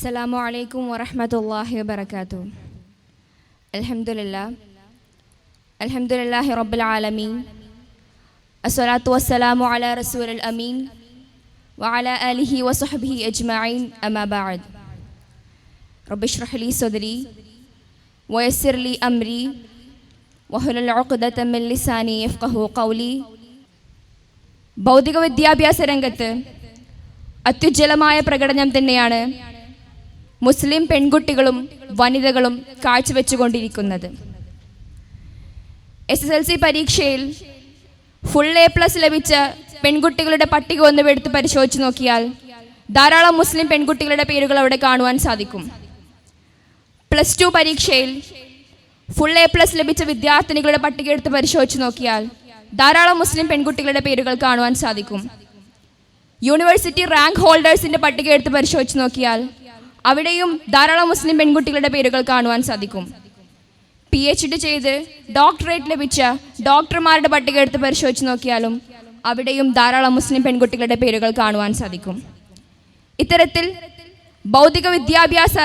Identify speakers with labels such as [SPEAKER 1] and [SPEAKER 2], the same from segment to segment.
[SPEAKER 1] السلام عليكم ورحمة الله وبركاته الحمد لله الحمد لله رب العالمين الصلاة والسلام على رسول الأمين وعلى آله وصحبه أجمعين أما بعد رب اشرح لي صدري ويسر لي أمري وحلل عقدة من لساني يفقه قولي ഭൗതിക വിദ്യാഭ്യാസ രംഗത്ത് അത്യുജ്വലമായ പ്രകടനം തന്നെയാണ് മുസ്ലിം പെൺകുട്ടികളും വനിതകളും കാഴ്ചവെച്ചുകൊണ്ടിരിക്കുന്നത്. എസ് എസ് എൽ സി പരീക്ഷയിൽ ഫുൾ എ പ്ലസ് ലഭിച്ച പെൺകുട്ടികളുടെ പട്ടിക ഒന്ന് എടുത്ത് പരിശോധിച്ച് നോക്കിയാൽ ധാരാളം മുസ്ലിം പെൺകുട്ടികളുടെ പേരുകൾ അവിടെ കാണുവാൻ സാധിക്കും. പ്ലസ് ടു പരീക്ഷയിൽ ഫുൾ എ പ്ലസ് ലഭിച്ച വിദ്യാർത്ഥിനികളുടെ പട്ടിക എടുത്ത് പരിശോധിച്ച് നോക്കിയാൽ ധാരാളം മുസ്ലിം പെൺകുട്ടികളുടെ പേരുകൾ കാണുവാൻ സാധിക്കും. യൂണിവേഴ്സിറ്റി റാങ്ക് ഹോൾഡേഴ്സിന്റെ പട്ടിക എടുത്ത് പരിശോധിച്ച് നോക്കിയാൽ അവിടെയും ധാരാളം മുസ്ലിം പെൺകുട്ടികളുടെ പേരുകൾ കാണുവാൻ സാധിക്കും. പി എച്ച് ഡി ചെയ്ത് ഡോക്ടറേറ്റ് ലഭിച്ച ഡോക്ടർമാരുടെ പട്ടിക എടുത്ത് പരിശോധിച്ച് നോക്കിയാലും അവിടെയും ധാരാളം മുസ്ലിം പെൺകുട്ടികളുടെ പേരുകൾ കാണുവാൻ സാധിക്കും. ഇത്തരത്തിൽ ഭൗതിക വിദ്യാഭ്യാസ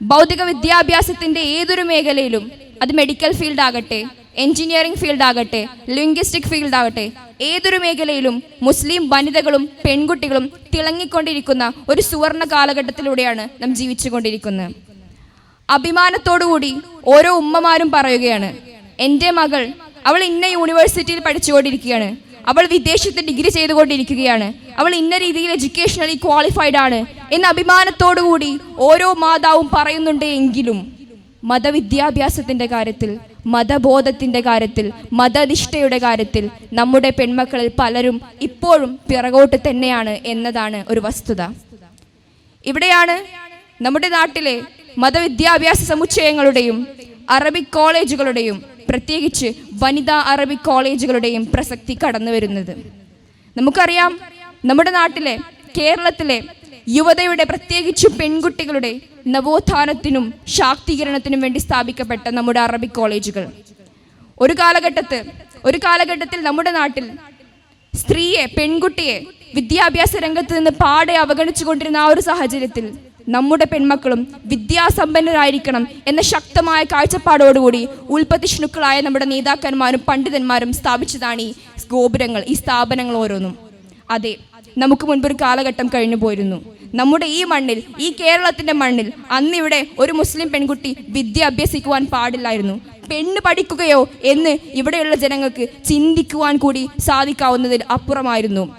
[SPEAKER 1] ഭൗതിക വിദ്യാഭ്യാസത്തിന്റെ ഏതൊരു മേഖലയിലും അത് മെഡിക്കൽ ഫീൽഡ് ആകട്ടെ എഞ്ചിനീയറിംഗ് ഫീൽഡ് ആകട്ടെ ലിംഗ്വിസ്റ്റിക് ഫീൽഡ് ആകട്ടെ ഏതൊരു മേഖലയിലും മുസ്ലിം വനിതകളും പെൺകുട്ടികളും തിളങ്ങിക്കൊണ്ടിരിക്കുന്ന ഒരു സുവർണ കാലഘട്ടത്തിലൂടെയാണ് നാം ജീവിച്ചുകൊണ്ടിരിക്കുന്നത്. അഭിമാനത്തോടുകൂടി ഓരോ ഉമ്മമാരും പറയുകയാണ് എന്റെ മകൾ അവൾ ഇന്ന യൂണിവേഴ്സിറ്റിയിൽ പഠിച്ചുകൊണ്ടിരിക്കുകയാണ് അവൾ വിദേശത്ത് ഡിഗ്രി ചെയ്തുകൊണ്ടിരിക്കുകയാണ് അവൾ ഇന്ന രീതിയിൽ എഡ്യൂക്കേഷണലി ക്വാളിഫൈഡ് ആണ് എന്ന അഭിമാനത്തോടുകൂടി ഓരോ മാതാവും പറയുന്നുണ്ട് എങ്കിലും മതവിദ്യാഭ്യാസത്തിന്റെ കാര്യത്തിൽ മതബോധത്തിന്റെ കാര്യത്തിൽ മതനിഷ്ഠയുടെ കാര്യത്തിൽ നമ്മുടെ പെൺമക്കളിൽ പലരും ഇപ്പോഴും പിറകോട്ട് തന്നെയാണ് എന്നതാണ് ഒരു വസ്തുത. ഇവിടെയാണ് നമ്മുടെ നാട്ടിലെ മതവിദ്യാഭ്യാസ സമുച്ചയങ്ങളുടെയും അറബിക് കോളേജുകളുടെയും പ്രത്യേകിച്ച് വനിതാ അറബിക് കോളേജുകളുടെയും പ്രസക്തി കടന്നു വരുന്നത്. നമുക്കറിയാം നമ്മുടെ നാട്ടിലെ കേരളത്തിലെ യുവതയുടെ പ്രത്യേകിച്ച് പെൺകുട്ടികളുടെ നവോത്ഥാനത്തിനും ശാക്തീകരണത്തിനും വേണ്ടി സ്ഥാപിക്കപ്പെട്ട നമ്മുടെ അറബിക് കോളേജുകൾ. ഒരു കാലഘട്ടത്ത് ഒരു കാലഘട്ടത്തിൽ നമ്മുടെ നാട്ടിൽ സ്ത്രീയെ പെൺകുട്ടിയെ വിദ്യാഭ്യാസ രംഗത്ത് നിന്ന് പാടെ അവഗണിച്ചു കൊണ്ടിരുന്ന ആ ഒരു സാഹചര്യത്തിൽ നമ്മുടെ പെൺമക്കളും വിദ്യാസമ്പന്നരായിരിക്കണം എന്ന ശക്തമായ കാഴ്ചപ്പാടോടുകൂടി ഉൽപ്പത്തിഷ്ണുക്കളായ നമ്മുടെ നേതാക്കന്മാരും പണ്ഡിതന്മാരും സ്ഥാപിച്ചതാണ് ഈ ഗോപുരങ്ങൾ ഈ സ്ഥാപനങ്ങൾ ഓരോന്നും. അതെ നമുക്ക് മുൻപൊരു കാലഘട്ടം കഴിഞ്ഞു പോയിരുന്നു നമ്മുടെ ഈ മണ്ണിൽ ഈ കേരളത്തിന്റെ മണ്ണിൽ അന്നിവിടെ ഒരു മുസ്ലിം പെൺകുട്ടി വിദ്യ അഭ്യസിക്കുവാൻ പാടില്ലായിരുന്നു. പെണ്ണ് പഠിക്കുകയോ എന്ന് ഇവിടെയുള്ള ജനങ്ങൾക്ക് ചിന്തിക്കുവാൻ കൂടി സാധിക്കാവുന്നതിൽ അപ്പുറമായിരുന്നു.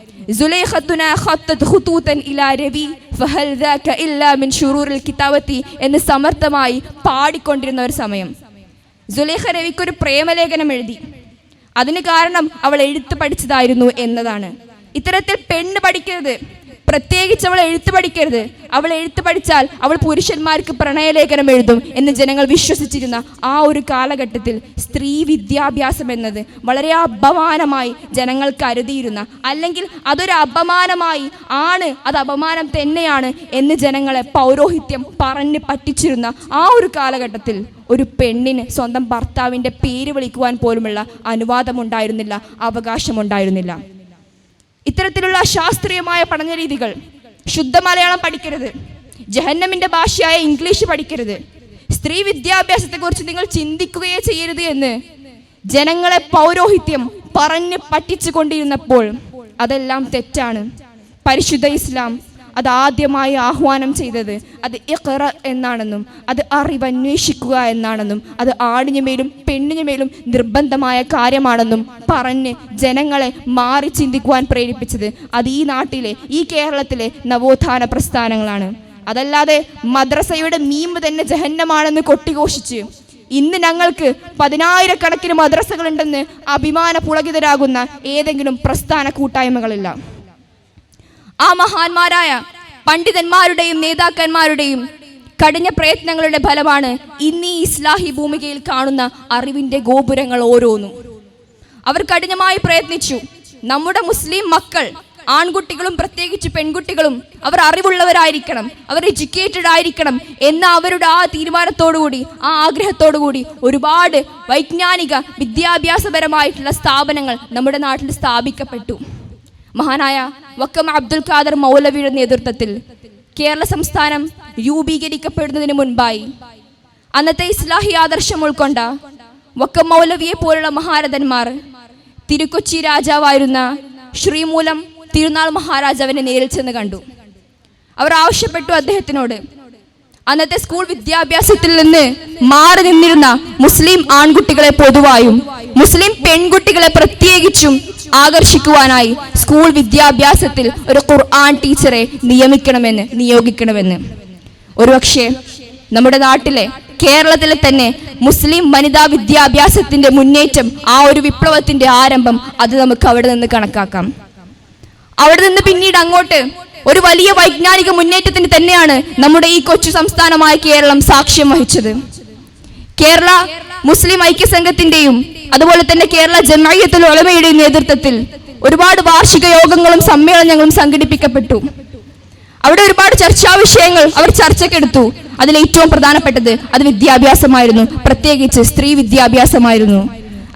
[SPEAKER 1] എന്ന് സമർത്ഥമായി പാടിക്കൊണ്ടിരുന്ന ഒരു സമയം. സുലൈഖ രവിക്ക് ഒരു പ്രേമലേഖനം എഴുതി. അതിന് കാരണം അവൾ എഴുത്ത് പഠിച്ചതായിരുന്നു എന്നതാണ്. ഇത്തരത്തിൽ പെണ്ണ് പഠിക്കരുത്. പ്രത്യേകിച്ച് അവൾ എഴുത്ത് പഠിക്കരുത്. അവൾ എഴുത്ത് പഠിച്ചാൽ അവൾ പുരുഷന്മാർക്ക് പ്രണയലേഖനം എഴുതും എന്ന് ജനങ്ങൾ വിശ്വസിച്ചിരുന്ന ആ ഒരു കാലഘട്ടത്തിൽ സ്ത്രീ വിദ്യാഭ്യാസം എന്നത് വളരെ അപമാനമായി ജനങ്ങൾ കരുതിയിരുന്ന അല്ലെങ്കിൽ അതൊരു അപമാനമായി ആണ് അത് അപമാനം തന്നെയാണ് എന്ന് ജനങ്ങളെ പൗരോഹിത്യം പറഞ്ഞ് പറ്റിച്ചിരുന്ന ആ ഒരു കാലഘട്ടത്തിൽ ഒരു പെണ്ണിന് സ്വന്തം ഭർത്താവിന്റെ പേര് വിളിക്കുവാൻ പോലുമുള്ള അനുവാദമുണ്ടായിരുന്നില്ല അവകാശമുണ്ടായിരുന്നില്ല. ഇത്തരത്തിലുള്ള ശാസ്ത്രീയമായ പഠന രീതികൾ ശുദ്ധ മലയാളം പഠിക്കരുത്. ജഹന്നമിന്റെ ഭാഷയായ ഇംഗ്ലീഷ് പഠിക്കരുത്. സ്ത്രീ വിദ്യാഭ്യാസത്തെക്കുറിച്ച് നിങ്ങൾ ചിന്തിക്കുകയേ ചെയ്യരുത് എന്ന് ജനങ്ങളെ പൗരോഹിത്യം പറഞ്ഞ് പറ്റിച്ചു കൊണ്ടിരുന്നപ്പോൾ അതെല്ലാം തെറ്റാണ്. പരിശുദ്ധ ഇസ്ലാം അത് ആദ്യമായി ആഹ്വാനം ചെയ്തത്. അത് ഇഖ്റ എന്നാണെന്നും അത് അറിവന്വേഷിക്കുക എന്നാണെന്നും അത് ആടിന് മേലും പെണ്ണിന് മേലും നിർബന്ധമായ കാര്യമാണെന്നും പറഞ്ഞ് ജനങ്ങളെ മാറി ചിന്തിക്കുവാൻ പ്രേരിപ്പിച്ചത് അത് ഈ നാട്ടിലെ ഈ കേരളത്തിലെ നവോത്ഥാന പ്രസ്ഥാനങ്ങളാണ്. അതല്ലാതെ മദ്രസയുടെ മീമ്പ് തന്നെ ജഹന്നമാണെന്ന് കൊട്ടിഘോഷിച്ച് ഇന്ന് ഞങ്ങൾക്ക് പതിനായിരക്കണക്കിന് മദ്രസകളുണ്ടെന്ന് അഭിമാന പുളകിതരാകുന്ന ഏതെങ്കിലും പ്രസ്ഥാന കൂട്ടായ്മകളില്ല. ആ മഹാന്മാരായ പണ്ഡിതന്മാരുടെയും നേതാക്കന്മാരുടെയും കഠിന പ്രയത്നങ്ങളുടെ ഫലമാണ് ഇന്ന് ഈ ഇസ്ലാഹി ഭൂമികയിൽ കാണുന്ന അറിവിന്റെ ഗോപുരങ്ങൾ ഓരോന്നും. അവർ കഠിനമായി പ്രയത്നിച്ചു. നമ്മുടെ മുസ്ലിം മക്കൾ ആൺകുട്ടികളും പ്രത്യേകിച്ച് പെൺകുട്ടികളും അവർ അറിവുള്ളവരായിരിക്കണം അവർ എഡ്യൂക്കേറ്റഡ് ആയിരിക്കണം എന്ന അവരുടെ ആ തീരുമാനത്തോടുകൂടി ആ ആഗ്രഹത്തോടുകൂടി ഒരുപാട് വൈജ്ഞാനിക വിദ്യാഭ്യാസപരമായിട്ടുള്ള സ്ഥാപനങ്ങൾ നമ്മുടെ നാട്ടിൽ സ്ഥാപിക്കപ്പെട്ടു. മഹാനായ വക്കം അബ്ദുൽ ഖാദർ മൗലവിയുടെ നേതൃത്വത്തിൽ കേരള സംസ്ഥാനം രൂപീകരിക്കപ്പെടുന്നതിന് മുൻപായി അന്നത്തെ ഇസ്ലാഹി ആദർശം ഉൾക്കൊണ്ട വക്കം മൗലവിയെ പോലുള്ള മഹാരഥന്മാർ തിരുക്കൊച്ചി രാജാവായിരുന്ന ശ്രീമൂലം തിരുനാൾ മഹാരാജാവിനെ നേരിൽ ചെന്ന് കണ്ടു. അവർ ആവശ്യപ്പെട്ടു അദ്ദേഹത്തിനോട് അന്നത്തെ സ്കൂൾ വിദ്യാഭ്യാസത്തിൽ നിന്ന് മാറി നിന്നിരുന്ന മുസ്ലിം ആൺകുട്ടികളെ പൊതുവായും മുസ്ലിം പെൺകുട്ടികളെ പ്രത്യേകിച്ചും ആകർഷിക്കുവാനായി സ്കൂൾ വിദ്യാഭ്യാസത്തിൽ ഒരു ഖുർആൻ ടീച്ചറെ നിയമിക്കണമെന്ന് നിയോഗിക്കണമെന്ന്. ഒരുപക്ഷെ നമ്മുടെ നാട്ടിലെ കേരളത്തിലെ തന്നെ മുസ്ലിം വനിതാ വിദ്യാഭ്യാസത്തിന്റെ മുന്നേറ്റം ആ ഒരു വിപ്ലവത്തിന്റെ ആരംഭം അത് നമുക്ക് അവിടെ നിന്ന് കണക്കാക്കാം. അവിടെ നിന്ന് പിന്നീട് അങ്ങോട്ട് ഒരു വലിയ വൈജ്ഞാനിക മുന്നേറ്റത്തിന് തന്നെയാണ് നമ്മുടെ ഈ കൊച്ചു സംസ്ഥാനമായ കേരളം സാക്ഷ്യം വഹിച്ചത്. കേരള മുസ്ലിം ഐക്യസംഘത്തിന്റെയും അതുപോലെ തന്നെ കേരള ജമായത്തുൽ ഒളമയുടെയും നേതൃത്വത്തിൽ ഒരുപാട് വാർഷിക യോഗങ്ങളും സമ്മേളനങ്ങളും സംഘടിപ്പിക്കപ്പെട്ടു. അവിടെ ഒരുപാട് ചർച്ചാ വിഷയങ്ങൾ അവർ ചർച്ചക്കെടുത്തു. അതിൽ ഏറ്റവും പ്രധാനപ്പെട്ടത് അത് വിദ്യാഭ്യാസമായിരുന്നു. പ്രത്യേകിച്ച് സ്ത്രീ വിദ്യാഭ്യാസമായിരുന്നു.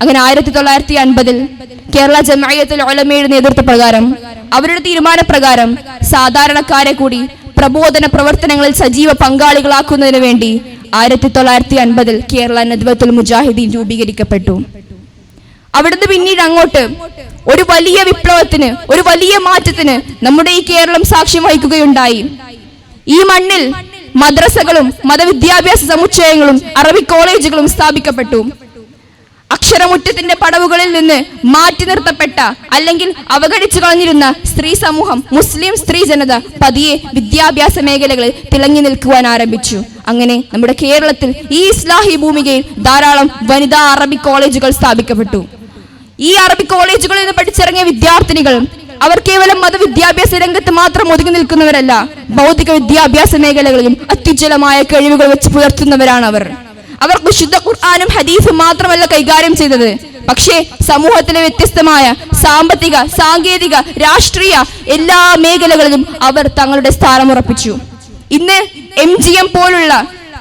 [SPEAKER 1] അങ്ങനെ ആയിരത്തി തൊള്ളായിരത്തി അൻപതിൽ കേരള ജമായത്തുൽ ഉലമയുടെ നേതൃത്വപ്രകാരം അവരുടെ തീരുമാനപ്രകാരം സാധാരണക്കാരെ കൂടി പ്രബോധന പ്രവർത്തനങ്ങളിൽ സജീവ പങ്കാളികളാക്കുന്നതിന് വേണ്ടി ആയിരത്തി തൊള്ളായിരത്തി അൻപതിൽ കേരള നദ്വത്തുൽ മുജാഹിദീൻ രൂപീകരിക്കപ്പെട്ടു. അവിടുന്ന് പിന്നീട് അങ്ങോട്ട് ഒരു വലിയ വിപ്ലവത്തിന് ഒരു വലിയ മാറ്റത്തിന് നമ്മുടെ ഈ കേരളം സാക്ഷ്യം വഹിക്കുകയുണ്ടായി. ഈ മണ്ണിൽ മദ്രസകളും മതവിദ്യാഭ്യാസ സമുച്ചയങ്ങളും അറബി കോളേജുകളും സ്ഥാപിക്കപ്പെട്ടു. അക്ഷരമുറ്റത്തിന്റെ പടവുകളിൽ നിന്ന് മാറ്റി നിർത്തപ്പെട്ട അല്ലെങ്കിൽ അവഗണിച്ചു കളഞ്ഞിരുന്ന സ്ത്രീ സമൂഹം മുസ്ലിം സ്ത്രീ ജനത പതിയെ വിദ്യാഭ്യാസ മേഖലകളിൽ തിളങ്ങി നിൽക്കുവാൻ ആരംഭിച്ചു. അങ്ങനെ നമ്മുടെ കേരളത്തിൽ ഈ ഇസ്ലാഹി ഭൂമികയിൽ ധാരാളം വനിതാ അറബി കോളേജുകൾ സ്ഥാപിക്കപ്പെട്ടു. ഈ അറബി കോളേജുകളിൽ നിന്ന് പഠിച്ചിറങ്ങിയ വിദ്യാർത്ഥിനികൾ അവർ കേവലം മതവിദ്യാഭ്യാസ രംഗത്ത് മാത്രം ഒതുങ്ങി നിൽക്കുന്നവരല്ല ഭൗതിക വിദ്യാഭ്യാസ മേഖലകളിലും അത്യുജ്വലമായ കഴിവുകൾ വെച്ച് പുലർത്തുന്നവരാണ് അവർ. അവർ വിശുദ്ധ ഖുർആാനും ഹദീഫും മാത്രമല്ല കൈകാര്യം ചെയ്തത്. പക്ഷേ സമൂഹത്തിലെ വ്യത്യസ്തമായ സാമ്പത്തിക സാങ്കേതിക രാഷ്ട്രീയ എല്ലാ മേഖലകളിലും അവർ തങ്ങളുടെ സ്ഥാനം ഉറപ്പിച്ചു. ഇന്ന് എം ജി എം പോലുള്ള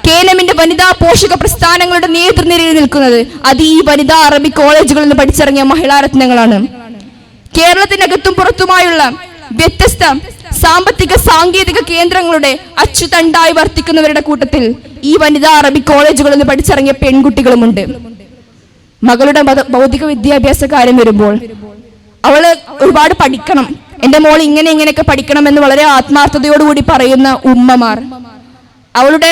[SPEAKER 1] കേനമിന്റെ വനിതാ പോഷക പ്രസ്ഥാനങ്ങളുടെ നേതൃനിരയിൽ നിൽക്കുന്നത് അത് ഈ വനിതാ അറബി കോളേജുകളിൽ നിന്ന് പഠിച്ചിറങ്ങിയ മഹിളാരത്നങ്ങളാണ് കേരളത്തിനകത്തും പുറത്തുമായുള്ള വ്യത്യസ്ത സാമ്പത്തിക സാങ്കേതിക കേന്ദ്രങ്ങളുടെ അച്ചുതണ്ടായി വർത്തിക്കുന്നവരുടെ കൂട്ടത്തിൽ ഈ വനിതാ അറബി കോളേജുകളിൽ നിന്ന് പഠിച്ചിറങ്ങിയ പെൺകുട്ടികളുമുണ്ട്. മകളുടെ ഭൗതിക വിദ്യാഭ്യാസ കാര്യം വരുമ്പോൾ അവൾ ഒരുപാട് പഠിക്കണം. എന്റെ മോൾ ഇങ്ങനെ ഇങ്ങനെയൊക്കെ പഠിക്കണം എന്ന് വളരെ ആത്മാർത്ഥതയോടുകൂടി പറയുന്ന ഉമ്മമാർ. അവളുടെ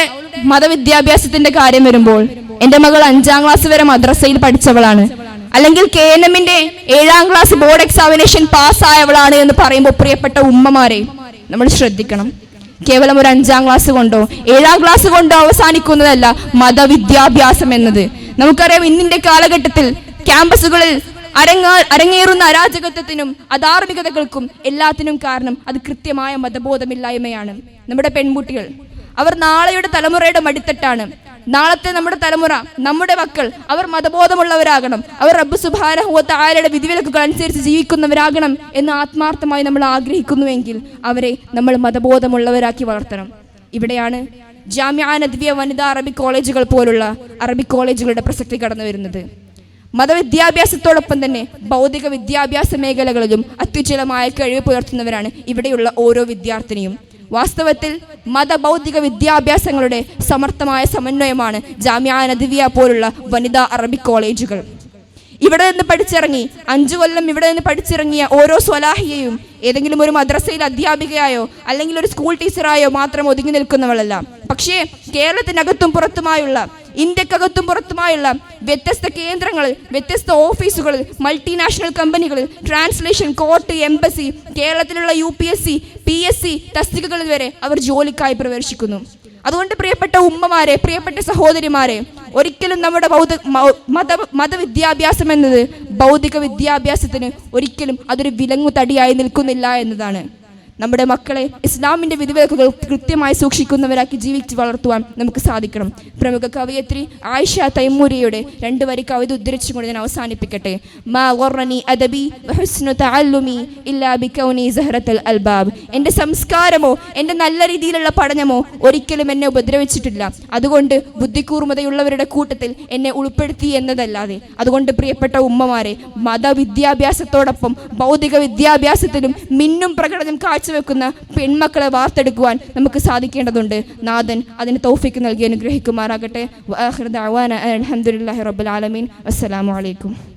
[SPEAKER 1] മതവിദ്യാഭ്യാസത്തിന്റെ കാര്യം വരുമ്പോൾ എന്റെ മകൾ അഞ്ചാം ക്ലാസ് വരെ മദ്രസയിൽ പഠിച്ചവളാണ്. അല്ലെങ്കിൽ കെ എൻ എമ്മിന്റെ ഏഴാം ക്ലാസ് ബോർഡ് എക്സാമിനേഷൻ പാസ്സായവളാണ് എന്ന് പറയുമ്പോൾ പ്രിയപ്പെട്ട ഉമ്മമാരെ നമ്മൾ ശ്രദ്ധിക്കണം. കേവലം ഒരു അഞ്ചാം ക്ലാസ് കൊണ്ടോ ഏഴാം ക്ലാസ് കൊണ്ടോ അവസാനിക്കുന്നതല്ല മതവിദ്യാഭ്യാസം എന്നത്. നമുക്കറിയാം ഇന്നിന്റെ കാലഘട്ടത്തിൽ ക്യാമ്പസുകളിൽ അരങ്ങ അരങ്ങേറുന്ന അരാജകത്വത്തിനും അധാർമികതകൾക്കും എല്ലാത്തിനും കാരണം അത് കൃത്യമായ മതബോധമില്ലായ്മയാണ്. നമ്മുടെ പെൺകുട്ടികൾ അവർ നാളെയുടെ തലമുറയുടെ മടിത്തട്ടാണ്. നാളത്തെ നമ്മുടെ തലമുറ നമ്മുടെ മക്കൾ അവർ മതബോധമുള്ളവരാകണം. അവർ റബ്ബ് സുബാനഹുവത്ത ആരുടെ വിധിവിലക്കുകൾ അനുസരിച്ച് ജീവിക്കുന്നവരാകണം എന്ന് ആത്മാർത്ഥമായി നമ്മൾ ആഗ്രഹിക്കുന്നുവെങ്കിൽ അവരെ നമ്മൾ മതബോധമുള്ളവരാക്കി വളർത്തണം. ഇവിടെയാണ് ജാമ്യ നദ്വിയ വനിതാ അറബി കോളേജുകൾ പോലുള്ള അറബി കോളേജുകളുടെ പ്രസക്തി കടന്നു വരുന്നത്. മതവിദ്യാഭ്യാസത്തോടൊപ്പം തന്നെ ഭൗതിക വിദ്യാഭ്യാസ മേഖലകളിലും അത്യുജ്വലമായ കഴിവ് പുലർത്തുന്നവരാണ് ഇവിടെയുള്ള ഓരോ വിദ്യാർത്ഥിനിയും. വാസ്തവത്തിൽ മതബൗദ്ധിക വിദ്യാഭ്യാസങ്ങളുടെ സമർത്ഥമായ സമന്വയമാണ് ജാമ്യാനദിവ്യ പോലുള്ള വനിതാ അറബി കോളേജുകൾ. ഇവിടെ നിന്ന് പഠിച്ചിറങ്ങി. അഞ്ചു കൊല്ലം ഇവിടെ നിന്ന് പഠിച്ചിറങ്ങിയ ഓരോ സ്വലാഹിയെയും ഏതെങ്കിലും ഒരു മദ്രസയിൽ അധ്യാപികയായോ അല്ലെങ്കിൽ ഒരു സ്കൂൾ ടീച്ചറായോ മാത്രം ഒതുങ്ങി നിൽക്കുന്നവളല്ല. പക്ഷേ കേരളത്തിനകത്തും പുറത്തുമായുള്ള ഇന്ത്യക്കകത്തും പുറത്തുമായുള്ള വ്യത്യസ്ത കേന്ദ്രങ്ങളിൽ വ്യത്യസ്ത ഓഫീസുകളിൽ മൾട്ടിനാഷണൽ കമ്പനികളിൽ ട്രാൻസ്ലേഷൻ കോർട്ട് എംബസി കേരളത്തിലുള്ള U P S C P S C തസ്തികകളിൽ വരെ അവർ ജോലിക്കായി പ്രവേശിക്കുന്നു. അതുകൊണ്ട് പ്രിയപ്പെട്ട ഉമ്മമാരെ പ്രിയപ്പെട്ട സഹോദരിമാരെ ഒരിക്കലും നമ്മുടെ ബൗദ്ധ മത മതവിദ്യാഭ്യാസം എന്നത് ഭൗതിക വിദ്യാഭ്യാസത്തിന് ഒരിക്കലും അതൊരു വിലങ്ങു തടിയായി നിൽക്കുന്നില്ല എന്നതാണ്. നമ്മുടെ മക്കളെ ഇസ്ലാമിന്റെ വിധിവിലക്കുകൾ കൃത്യമായി സൂക്ഷിക്കുന്നവരാക്കി ജീവിച്ച് വളർത്തുവാൻ നമുക്ക് സാധിക്കണം. പ്രമുഖ കവയത്രി ആയിഷ തൈമൂരിയുടെ രണ്ട് വരി കവിത ഉദ്ധരിച്ചുകൊണ്ട് ഞാൻ അവസാനിപ്പിക്കട്ടെ. മാ അദബി ഇല്ലാ ബികൗനി എന്റെ സംസ്കാരമോ എന്റെ നല്ല രീതിയിലുള്ള പഠനമോ ഒരിക്കലും എന്നെ ഉപദ്രവിച്ചിട്ടില്ല. അതുകൊണ്ട് ബുദ്ധിക്കൂർമ്മതയുള്ളവരുടെ കൂട്ടത്തിൽ എന്നെ ഉൾപ്പെടുത്തി എന്നതല്ലാതെ. അതുകൊണ്ട് പ്രിയപ്പെട്ട ഉമ്മമാരെ മതവിദ്യാഭ്യാസത്തോടൊപ്പം ഭൗതിക വിദ്യാഭ്യാസത്തിലും മിന്നും പ്രകടനം കാഴ്ച കാഴ്ചവെക്കുന്ന പെൺമക്കളെ വാർത്തെടുക്കുവാൻ നമുക്ക് സാധിക്കേണ്ടതുണ്ട്. നാഥൻ അതിന് തൗഫിക്ക് നൽകി അനുഗ്രഹിക്കുമാറാകട്ടെ. അലഹമുല്ലാഹി റബ്ബുൽ ആലമീൻ. അസ്സലാമു അലൈക്കും.